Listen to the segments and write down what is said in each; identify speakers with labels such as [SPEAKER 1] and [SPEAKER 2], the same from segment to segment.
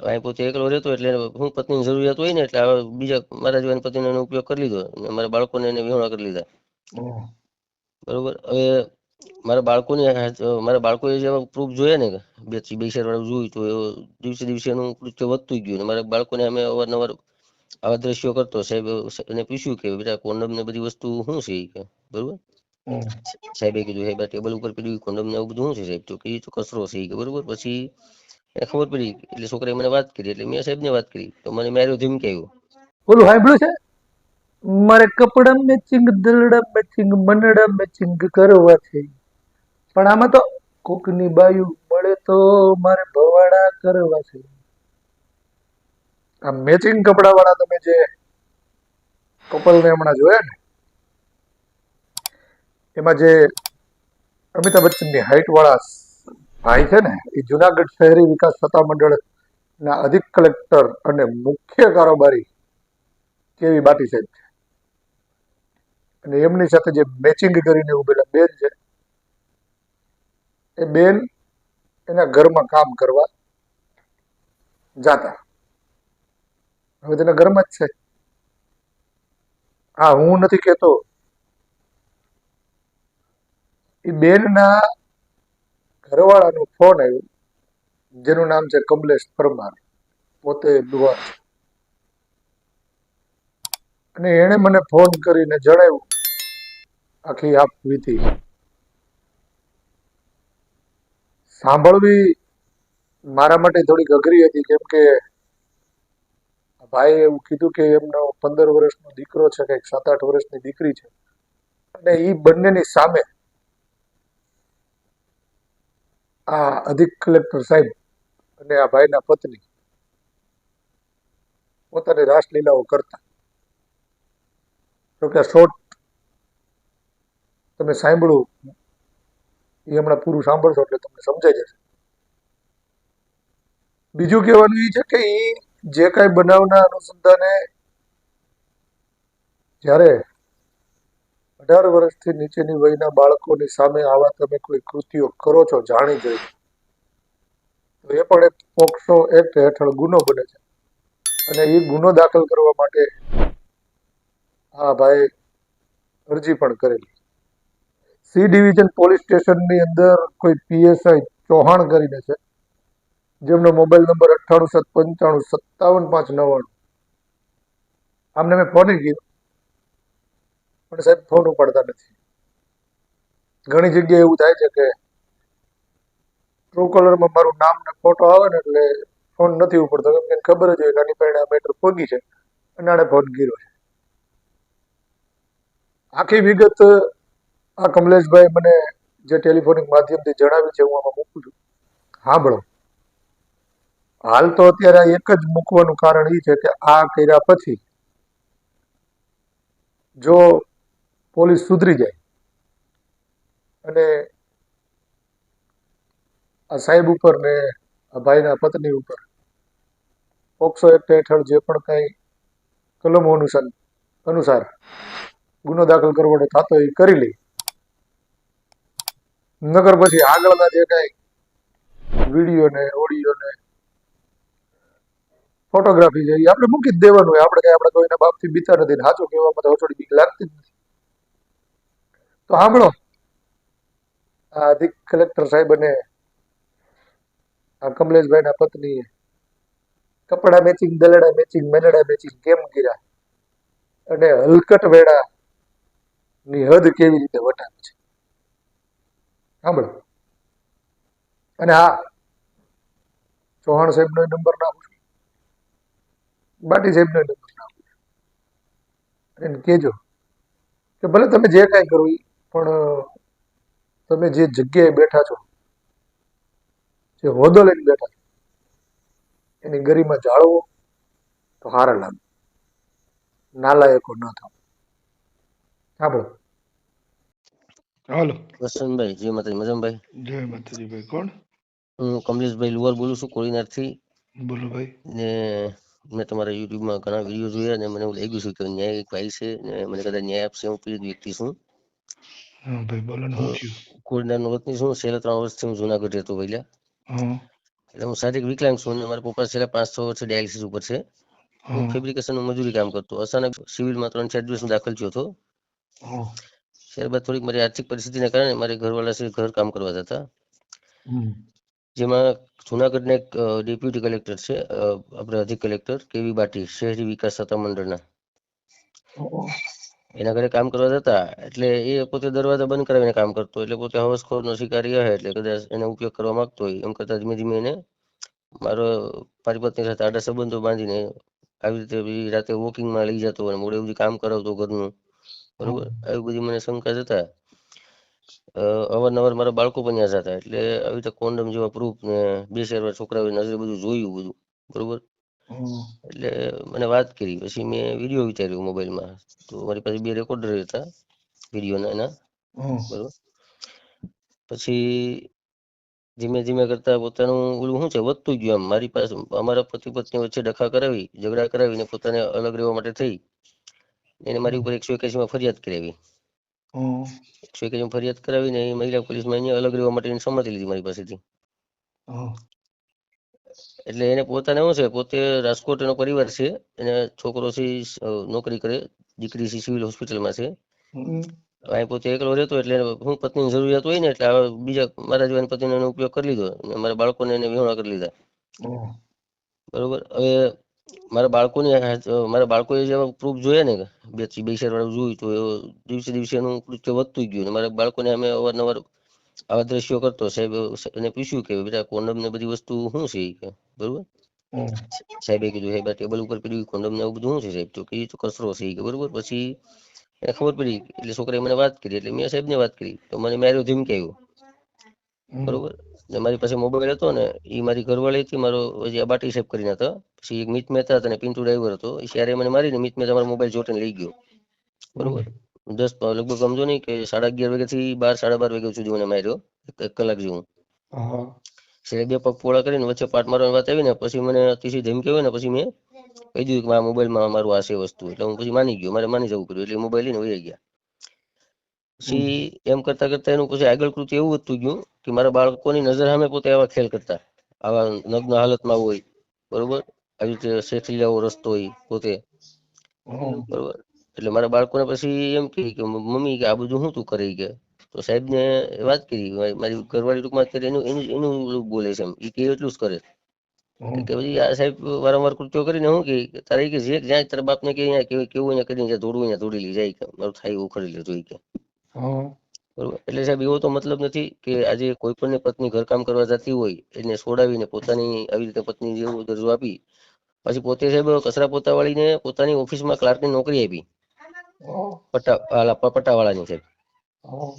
[SPEAKER 1] અહીં પોતે એકલો રહેતો એટલે હું પત્નીની જરૂરિયાત હોય ને એટલે હવે બીજા મારા જેવાની પત્નીનો એનો ઉપયોગ કરી લીધો અને મારા બાળકોને એને વિહોણા કરી લીધા. બરોબર? હવે મારા બાળકોની મારા બાળકોએ જે પ્રૂફ જોયા ને બે બે શેર વાળું જોયું તો દિવસે દિવસે એનું કૃત્ય વધતું ગયું અને મારા બાળકોને અમે અવારનવાર આવા દ્રશ્યો કરતો સાહેબ એને પૂછ્યું કે બેટા કોન્ડમ ને બધી વસ્તુ શું છે? કે બરોબર? સાહેબે કીધું સાહેબ ટેબલ ઉપર પીડ્યું કોન્ડમ ને એવું બધું શું છે? સાહેબ તો કે તો કચરો છે. કે બરોબર? પછી એને ખબર પડી એટલે છોકરાએ મને વાત કરી, એટલે મેં સાહેબને વાત કરી. તો મને માર્યો ધમકાવ્યો
[SPEAKER 2] ઓલું સાંભળ્યું છે? મારે કપડા મેચિંગ દલડા મેચિંગ મનડા મેચિંગ કરવા છે. પણ આમાં તો કોકની બાયું મળે તો મારે ભવાડા કરવા છે. આ મેચિંગ કપડા વાળા તમે જે કપલને હમણાં જોયા ને, એમાં જે અમિતાભ બચ્ચનની હાઈટ વાળા ભાઈ છે ને, એ જુનાગઢ શહેરી વિકાસ સત્તામંડળ ના અધિક કલેક્ટર અને મુખ્ય કારોબારી કેવી બાટી સાહેબ છે. અને એમની સાથે જે મેચિંગ કરીને ઉભેલા બેન છે, એ બેન એના ઘરમાં કામ કરવા જાતા. હવે તેના ઘરમાં જ છે. હા, હું નથી કહેતો એ બેનના ઘરવાળાનો ફોન આવ્યો. જેનું નામ છે કમલેશ પરમાર. પોતે લુહાર અને એણે મને ફોન કરીને જણાવ્યું, આખી આપ વિધિ સાંભળવી મારા માટે થોડીક અઘરી હતી, કેમ કે ભાઈએ એવું કીધું કે એમનો પંદર વર્ષનો દીકરો છે, કંઈક સાત આઠ વર્ષની દીકરી છે. અને એ બંનેની સામે આ અધિક કલેક્ટર સાહેબ અને આ ભાઈના પત્ની પોતાની રાસલીલાઓ કરતા. જોકે શોર્ટ તમે સાંભળ્યું, એ હમણાં પૂરું સાંભળશો એટલે તમને સમજાઈ જશે. બીજું કહેવાનું એ છે કે એ જે કાંઈ બનાવના અનુસંધાને જ્યારે અઢાર વર્ષથી નીચેની વયના બાળકોની સામે આવા તમે કોઈ કૃત્યો કરો છો જાણી જોઈ. તો એ પણ એક પોક્સો એક્ટ હેઠળ ગુનો બને છે. અને એ ગુનો દાખલ કરવા માટે આ ભાઈ અરજી પણ કરેલી. સી ડિવિઝન પોલીસ સ્ટેશનની અંદર કોઈ પીએસઆઈ ચૌહાણ કરીને છે. જેમનો મોબાઈલ નંબર અઠ્ઠાણું સાત પંચાણું સત્તાવન પાંચ નવ્વાણું. આમને મેં ફોન કીધું પણ સાહેબ, ફોન ઉપાડતા નથી. ઘણી જગ્યાએ એવું થાય છે કે ટ્રુ કલરમાં મારું નામ ને ફોટો આવે ને એટલે ફોન નથી ઉપડતો. કેમ કે ખબર જ હોય કે આની આ મેટર પોગી છે. અને આને ફોન ગીરો છે. આખી વિગત આ કમલેશભાઈ મને જે ટેલિફોનિક માધ્યમથી જણાવી છે, હું આમાં મૂકું છું. સાંભળો હાલ તો અત્યારે એક જ મૂકવાનું કારણ એ છે કે આ કર્યા પછી જો પોલીસ સુધરી જાય. અને આ સાહેબ ઉપર ને આ ભાઈના પત્ની ઉપર પોક્સો એક્ટ હેઠળ જે પણ કાંઈ કલમો અનુસાર અનુસાર ગુનો દાખલ કરવો થતો એ કરી લે. નગર પછી આગળના જે કાંઈ વીડિયો ને ઓડિયો ને ફોટોગ્રાફી છે, એ આપણે મૂકી જ દેવાનું હોય. આપણે કઈ આપણે કોઈના બાપથી બીતા નથી સાચું કહેવામાં તો થોડી બીક લાગતી જ નથી. તો સાંભળો આ અધિક કલેક્ટર સાહેબ અને આ કમલેશભાઈના પત્નીએ કપડા મેચિંગ દલડા મેચિંગ મેનડા મેચિંગ કેમ કર્યા? અને હલકટ વેડા ની હદ કેવી રીતે વટાવી છે? સાંભળો અને હા, ચૌહાણ સાહેબનો નંબર નાખું છું. બાટી સાહેબનો નંબર નાખું છું. અને કહેજો કે ભલે તમે જે કાંઈ કરો ઈ પણ તમે જે જગ્યાએ બેઠા છો જે હોદો લઈને બેઠા છો એની ગરિમા જાળવો તો હારા લાગે. નાલાયકો ન થાવ. સાંભળો. હાલો.
[SPEAKER 1] વસંતભાઈ જય માતાજી. મજમભાઈ
[SPEAKER 2] જય માતાજી ભાઈ. કોણ?
[SPEAKER 1] હું કમલેશભાઈ લુવાર બોલું છું કોડીનારથી
[SPEAKER 2] બોલો ભાઈ.
[SPEAKER 1] ને મેં તમારા યુટ્યુબમાં ઘણા વીડિયો જોયા અને મને એવું લાગ્યું છે કે ન્યાય એક ભાઈ છે ને મને કદાચ ન્યાય આપશે હું પીડિત વ્યક્તિ છું.
[SPEAKER 2] હા ભાઈ બોલો ને શું થયું?
[SPEAKER 1] કોડીનારનો વતની છું છેલ્લા ત્રણ વર્ષથી હું જુનાગઢ રહેતો પહેલા એટલે હું શારીરિક વિકલાંગ છું અને મારા પપ્પા છેલ્લા પાંચ છ વર્ષથી ડાયાલિસિસ ઉપર છે. હું ફેબ્રિકેશનનું મજૂરી કામ કરતો. અચાનક સિવિલમાં ત્રણ ચાર દિવસ દાખલ થયો હતો. ત્યારબાદ થોડીક મારી આર્થિક પરિસ્થિતિના કારણે મારે ઘરવાળા છે ઘર કામ કરવા જતા જેમાં જુનાગઢના એક ડેપ્યુટી કલેક્ટર છે આપણે અધિક કલેક્ટર કેવી બાટી શહેરી વિકાસ સત્તા મંડળના. એના ઘરે કામ કરવા જતા, એટલે એ પોતે દરવાજા બંધ કરાવીને કામ કરતો, એટલે પોતે હવસખોરનો શિકારી હશે એટલે કદાચ એનો ઉપયોગ કરવા માંગતો હોય, એમ કરતા ધીમે ધીમે એને મારો મારી પત્ની સાથે આડા સંબંધો બાંધીને આવી રીતે રાતે વોકિંગમાં લઈ જતો અને મોડે સુધી કામ કરાવતો ઘરનું. બરોબર? આવી બધી મને શંકા જતા અવારનવાર મારા બાળકો પણ ત્યાં જતા, એટલે આવી રીતે કોન્ડમ જેવા પ્રૂફ ને બે ચાર વાર નજરે બધું જોયું બધું. બરોબર?
[SPEAKER 2] હા
[SPEAKER 1] એટલે મને વાત કરી. પછી મેં વીડિયો વિચાર્યો મોબાઈલમાં તો મારી પાસે બે રેકોર્ડર હતા વિડીયોના એના. બરોબર. પછી ધીમે ધીમે કરતા પોતાનું ઓલું શું છે, વધતું ગયું આમ. મારી પાસે, અમારા પતિ પત્ની વચ્ચે ડખા કરાવી, ઝઘડા કરાવીને પોતાને અલગ રહેવા માટે થઈ. એને મારી ઉપર એકસો એક્યાસીમાં ફરિયાદ કરાવી. એકસો એક્યાસીમાં ફરિયાદ કરાવીને એ મહિલા પોલીસમાં એને અલગ રહેવા માટેની સંમતિ લીધી મારી પાસેથી. એટલે એને પોતાને શું છે પોતે રાજકોટ એનો પરિવાર છે એને છોકરો છે નોકરી કરે દીકરી છે સિવિલ હોસ્પિટલમાં છે. અહીં પોતે એકલો રહેતો એટલે હું પત્નીની જરૂરિયાત હોય ને એટલે બીજા મારા જેવાની પત્નીનો એનો ઉપયોગ કરી લીધો અને મારા બાળકોને એને વિહોણા કરી લીધા. બરોબર? હવે મારા બાળકોની મારા બાળકોએ જે પ્રૂફ જોયા ને બે બે શેર વાળું જોયું તો દિવસે દિવસે એનું કૃત્ય વધતું ગયું અને મારા બાળકોને અમે અવારનવાર આવા દ્રશ્યો કરતો સાહેબ એને પૂછ્યું કે બેટા કોન્ડમ ને બધી વસ્તુ શું છે કે? બરોબર? સાહેબે કીધું સાહેબ ટેબલ ઉપર પડ્યું કોન્ડમ ને બધું શું છે સાહેબ? તો કે તો કચરો છે કે બરોબર? પછી એને ખબર પડી એટલે છોકરાએ મને વાત કરી એટલે મેં સાહેબને વાત કરી. તો મને માર્યો ધમકાવ્યો
[SPEAKER 2] કહ્યું
[SPEAKER 1] બરોબર? ને મારી પાસે મોબાઈલ હતો ને એ મારી ઘરવાળી હતી મારો આ બાટી સાહેબ કરીને હતા. પછી એક મિત મહેતા હતા ને પિન્ટુ ડ્રાઈવર હતો. એ ત્યારે મને મારીને મિત મહેતા મારો મોબાઈલ ચોટીને લઈ ગયો. બરોબર? દસ લગભગ સમજો નહીં કે સાડા અગિયાર વાગ્યાથી બાર સાડા બાર વાગ્યા સુધી મને માર્યો. એક કલાક જેવું. છેલ્લે બે પગ પોળા કરીને વચ્ચે પાટ મારવાની વાત આવી ને પછી મને અતિશય ધમકી હોય ને પછી મેં કહી દીધું કે મારા મોબાઈલમાં મારું આ છે વસ્તુ. એટલે હું પછી માની ગયો. મારે માની જવું પડ્યું. એટલે મોબાઈલ લઈને વહી ગયા. પછી એમ કરતા કરતા એનું પછી આગળ કૃત્ય એવું વધતું ગયું કે મારા બાળકોની નજર સામે પોતે આવા ખેલ કરતા. આવા નગ્ન હાલતમાં હોય. બરોબર? આવી રીતે શેખલિયાઓ રસ્તો હોય પોતે. બરોબર? એટલે મારા બાળકોને પછી એમ કહે કે મમ્મી કે આ બધું શું તું કરી કે? તો સાહેબને વાત કરી મારી ઘરવાળી ટૂંકમાં અત્યારે એનું એનું એનું બોલે છે એમ. એ કે એટલું જ કરે. કે પછી આ સાહેબ વારંવાર કૃત્યો કરીને હું કે તારે કે જે જ્યાં તારા બાપને કે અહીંયા કેવું અહીંયા કરીને જ્યાં દોડવું અહીંયા દોડી લઈ જાય કે મારું થાય એવું કરી લેતો એ કે. બરોબર? એટલે સાહેબ એવો તો મતલબ નથી કે આજે કોઈ પણ પત્ની ઘરકામ કરવા જતી હોય એને છોડાવીને પોતાની આવી રીતે પત્ની જેવો દરજ્જો આપી પછી પોતે સાહેબ કચરા પોતા વાળીને પોતાની ઓફિસમાં ક્લાર્કની નોકરી આપી. પટ્ટા પટ્ટાવાળાની સાહેબ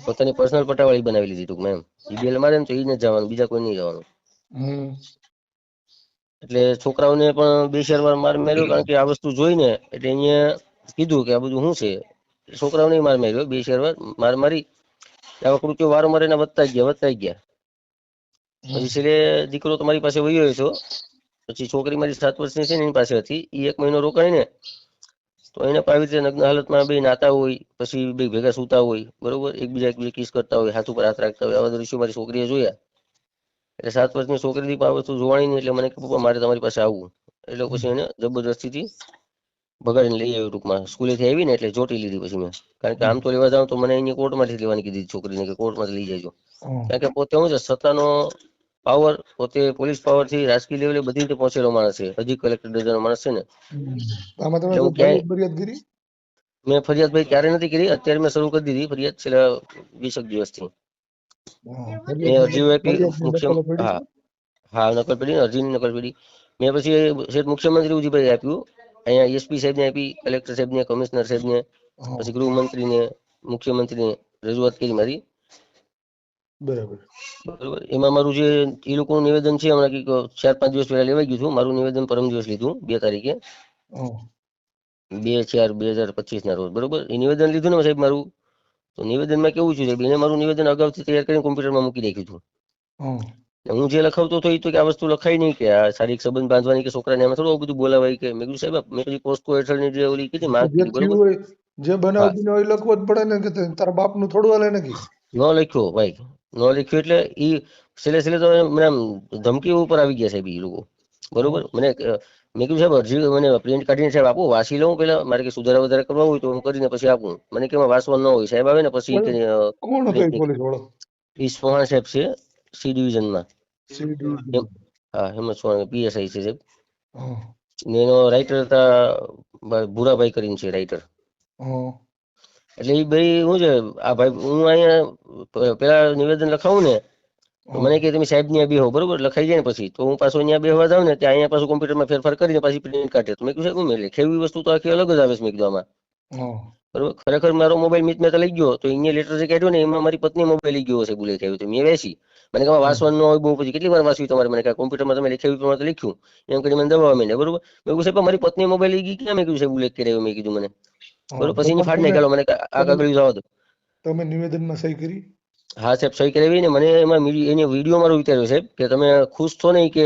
[SPEAKER 1] પોતાની પર્સનલ પટ્ટાવાળી બનાવી લીધી ટૂંકમાં એમ. ઈબીએલ મારે ને તો ઈ જ જવાનું બીજા કોઈ નહીં જવાનું. એટલે છોકરાઓને પણ બે ચાર વાર માર માર્યો કારણ કે આ વસ્તુ જોઈને એટલે અહીંયા કીધું કે આ બધું શું છે? છોકરાઓને માર માર્યો બે ચાર વાર માર મારી. આવા કૃત્યો વારંવાર એના વધતા જ ગયા વધતા જ ગયા. પછી છેલ્લે દીકરો તમારી પાસે વયો છો પછી છોકરી મારી સાત વર્ષની છે ને એની પાસે હતી એ એક મહિનો રોકાઈને ને તો એને પણ આવી રીતે નગ્ન હાલતમાં બે નાતા હોય પછી બે ભેગા સૂતા હોય બરોબર? એકબીજા એકબીજા કિસ કરતા હોય હાથ ઉપર હાથ રાખતા હોય. આવા દ્રશ્યો મારી છોકરીએ જોયા. એટલે સાત વર્ષની છોકરીથી પણ આ વસ્તુ જોવાની એટલે મને કે પપ્પા મારે તમારી પાસે આવવું એટલે પછી એને જબરદસ્તીથી ભગાડીને લઈ આવ્યો ટૂંકમાં. સ્કૂલેથી આવી ને એટલે ચોટી લીધી પછી મેં. કારણ કે આમ તો લેવા જાઉં તો મને અહીંયા કોર્ટમાંથી લેવાની કીધી છોકરીને કે કોર્ટમાંથી લઈ જજો. કારણ કે પોતે હું છે સત્તાનો પાવર પોતે પોલીસ પાવરથી રાજકીય લેવલે બધી રીતે પહોંચેલો માણસ છે. હજી કલેક્ટર દરજાનો માણસ છે ને.
[SPEAKER 2] આમાં તમે ફરિયાદ કરી?
[SPEAKER 1] મેં ફરિયાદ ભાઈ ક્યારે નથી કરી. અત્યારે મેં શરૂ કરી દીધી ફરિયાદ છેલ્લા વીસેક દિવસથી.
[SPEAKER 2] હા,
[SPEAKER 1] મેં અરજીઓ આપી મુખ્ય હા. હા નકલ પડી ને અરજીની નકલ પડી. મેં પછી શેઠ મુખ્યમંત્રી ઉજીભાઈ આપ્યું. અહીંયા એસપી સાહેબને આપી કલેક્ટર સાહેબને કમિશનર સાહેબને
[SPEAKER 2] ને
[SPEAKER 1] પછી ગૃહમંત્રીને મુખ્યમંત્રીને રજૂઆત કરી મારી.
[SPEAKER 2] બરાબર.
[SPEAKER 1] બરોબર. એમાં મારું જે એ લોકોનું નિવેદન છે હમણાં કંઈક ચાર પાંચ દિવસ પહેલા લેવાઈ ગયું હતું. મારું નિવેદન પરમ દિવસ લીધું બે તારીખે. બે ચાર બે હજાર પચીસ ના રોજ બરોબર? એ નિવેદન લીધું ને સાહેબ મારું? તો નિવેદનમાં કેવું છે સાહેબ? એને મારું નિવેદન અગાઉથી તૈયાર કરીને કોમ્પ્યુટરમાં મૂકી રાખ્યું હતું.
[SPEAKER 2] હું
[SPEAKER 1] જે લખાવતો હતો એ તો કે આ વસ્તુ લખાઈ નહીં કે આ શારીરિક સંબંધ બાંધવાની કે છોકરાને એમાં થોડું બધું બોલાવાય કે. મેં કીધું સાહેબ મેં કીધું પોસ્કો હેઠળની જે ઓલી કીધી માંગ
[SPEAKER 2] જે બનાવ એ લખવો જ પડે ને કે તારા બાપનું થોડું હાલે ને
[SPEAKER 1] ન લખ્યો ભાઈ. ન લખ્યું એટલે એ છેલ્લે છેલ્લે તો મને આમ ધમકી ઉપર આવી ગયા સાહેબ એ લોકો. બરોબર? મને મેં કીધું સાહેબ અરજી મને પ્રિન્ટ કાઢીને સાહેબ આપો. વાંચી લઉં પેલા મારે કે સુધારા વધારા કરવા હોય તો હું કરીને પછી આપું. મને કે એમાં વાંચવાનું ન હોય. સાહેબ આવે ને પછી
[SPEAKER 2] એ
[SPEAKER 1] સોહાણ સાહેબ છે સી ડિવિઝનમાં. હા હેમંત સોહાણ પીએસઆઈ છે સાહેબ. ને એનો રાઇટર હતા ભૂરાભાઈ કરીને છે રાઇટર એટલે એ ભાઈ શું છે આ ભાઈ હું અહીંયા પેલા નિવેદન લખાવું ને મને કે તમે સાહેબ ત્યાં બેહો બરોબર? લખાઈ જાય ને પછી. તો હું પાછો ત્યાં બેહવા જાઉં ને ત્યાં અહીંયા પાછું કોમ્પ્યુટરમાં ફેરફાર કરીને પાછી પ્રિન્ટ કાઢે. તો મેં કીધું સાહેબ મેં લખેવી વસ્તુ તો આખી અલગ જ આવે છે મેં કીધું આમાં બરોબર? ખરેખર મારો મોબાઈલ મિત મેં લઈ ગયો તો અહીંયા લેટર જે કાઢ્યો ને એમાં મારી પત્ની મોબાઈલ લઈ ગયો હશે બોલે તો મેં વેસી મને કહેવા વાંચવાનું ન હોય બહુ પછી. કેટલી વાર વાંચ્યું તમારે? મને કોમ્પ્યુટરમાં તમે લખાવ્યું પ્રમાણે લખ્યું. એમ કરીને મને દબાવવા માંડ્યા બરોબર? મેં કહ્યું સાહેબ મારી પત્ની મોબાઈલ લઈ ગઈ ક્યાં? મેં કીધું સાહેબ ઉલ્લેખ કર્યો મેં કીધું મને. બરોબર પછી એને ફાડ નાખ્યો મને આગળ જવા દો.
[SPEAKER 2] તમે નિવેદનમાં સહી કરી?
[SPEAKER 1] હા સાહેબ સહી કરાવી ને મને એમાં એને વીડિયો મારો વિચાર્યો સાહેબ કે તમે ખુશ છો નહીં કે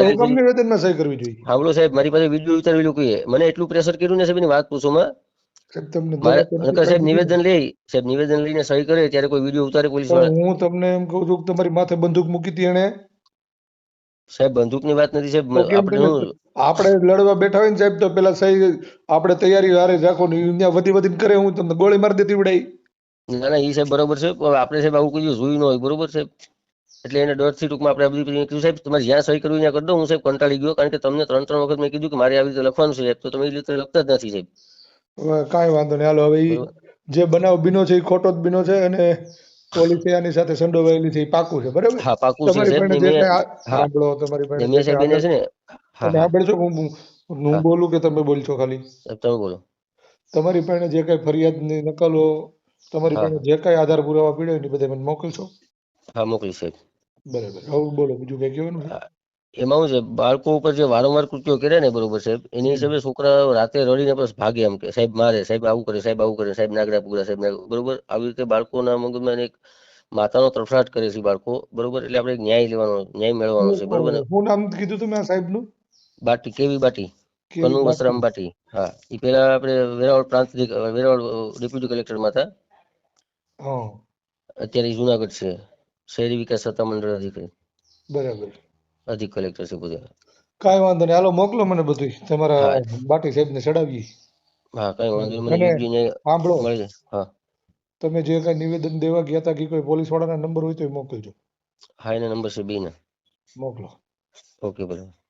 [SPEAKER 2] હુકમ નિવેદનમાં સહી કરવી જોઈએ.
[SPEAKER 1] સાંભળો સાહેબ મારી પાસે વીડિયો ઉતારેલું કહીએ મને એટલું પ્રેશર કર્યું ને સાહેબ એની વાત પૂછો માં.
[SPEAKER 2] સાહેબ
[SPEAKER 1] નિવેદન લે સાહેબ નિવેદન લઈને સહી કરે ત્યારે કોઈ વીડિયો ઉતારે પોલીસ
[SPEAKER 2] હું તમને એમ કહું છું કે તમારી માથે બંદૂક મૂકી હતી એને
[SPEAKER 1] સાહેબ બંદૂકની વાત નથી સાહેબ. આપણે
[SPEAKER 2] આપણે લડવા બેઠા હોય ને સાહેબ તો પેલા સહી આપણે તૈયારી હારે જ રાખો ને ત્યાં વધી વધીને કરે હું તમને ગોળી મારી દેતી ઉડાઈ
[SPEAKER 1] ના ના એ સાહેબ બરોબર છે. પણ આપણે સાહેબ આવું કીધું જોયું ન હોય બરોબર સાહેબ. એટલે એને ડરથી ટૂંકમાં આપણે આ બધી કીધું સાહેબ તમારે જ્યાં સહી કરવી ત્યાં કરી દો હું સાહેબ કંટાળી ગયો કારણ કે તમને ત્રણ ત્રણ વખત મેં કીધું કે મારે આવી રીતે લખવાનું છે તો તમે એ રીતે લખતા જ નથી સાહેબ.
[SPEAKER 2] કાંઈ વાંધો નહીં. હાલો હવે જે બનાવ બીનો છે એ ખોટો જ બીનો છે અને પોલીસે આની સાથે સંડોવાયેલી છે એ પાકું છે બરાબર?
[SPEAKER 1] હા પાકું છે
[SPEAKER 2] તમારી પાસે જે. સાંભળો તમારી પાસે જે
[SPEAKER 1] સાહેબ એને છે ને
[SPEAKER 2] તમે સાંભળશો હું હું બોલું કે તમે બોલશો ખાલી?
[SPEAKER 1] તમે બોલો.
[SPEAKER 2] તમારી પાસે જે કઈ ફરિયાદની નકલો તમારી પાસે જે કઈ આધાર પુરાવા પીડ્યો હોય એ બધા મને મોકલશો?
[SPEAKER 1] હા મોકલી સાહેબ.
[SPEAKER 2] બરાબર. હવે બોલો બીજું કઈ કહેવાનું છે.
[SPEAKER 1] એમાં શું છે બાળકો ઉપર જે વારંવાર કૃત્યો કરે ને બરોબર સાહેબ એની હિસાબે છોકરા રાતે રડીને બસ ભાગે એમ કે સાહેબ મારે સાહેબ આવું કરે સાહેબ આવું કરે સાહેબ નાગડા પુરા સાહેબ બરોબર આવી રીતે બાળકોના મગજમાં એક માતાનો તરફડાટ કરે છે બાળકો બરોબર એટલે આપણે ન્યાય લેવાનો ન્યાય મેળવવાનો છે બરોબર
[SPEAKER 2] હું નામ કીધું તમે આ સાહેબનું?
[SPEAKER 1] બાટી કેવી બાટી? કનુ? વસરામ બાટી હા. એ પેલા આપણે વેરાવળ પ્રાંત વેરાવળ ડેપ્યુટી કલેક્ટરમાં હતા. અત્યારે જુનાગઢ છે શહેરી વિકાસ સત્તા મંડળ અધિકારી.
[SPEAKER 2] બરાબર.
[SPEAKER 1] અધિક કલેક્ટર છે બધા
[SPEAKER 2] કાંઈ વાંધો નહીં. હાલો મોકલો મને બધું તમારા. બાટી સાહેબને ચડાવીએ.
[SPEAKER 1] હા કાંઈ વાંધો નહીં. મને
[SPEAKER 2] સાંભળો.
[SPEAKER 1] હા.
[SPEAKER 2] તમે જે કાંઈ નિવેદન દેવા ગયા હતા કે કોઈ પોલીસ વાળાના નંબર હોય તો મોકલજો.
[SPEAKER 1] હા એના નંબર છે બી ના
[SPEAKER 2] મોકલો.
[SPEAKER 1] ઓકે બરાબર.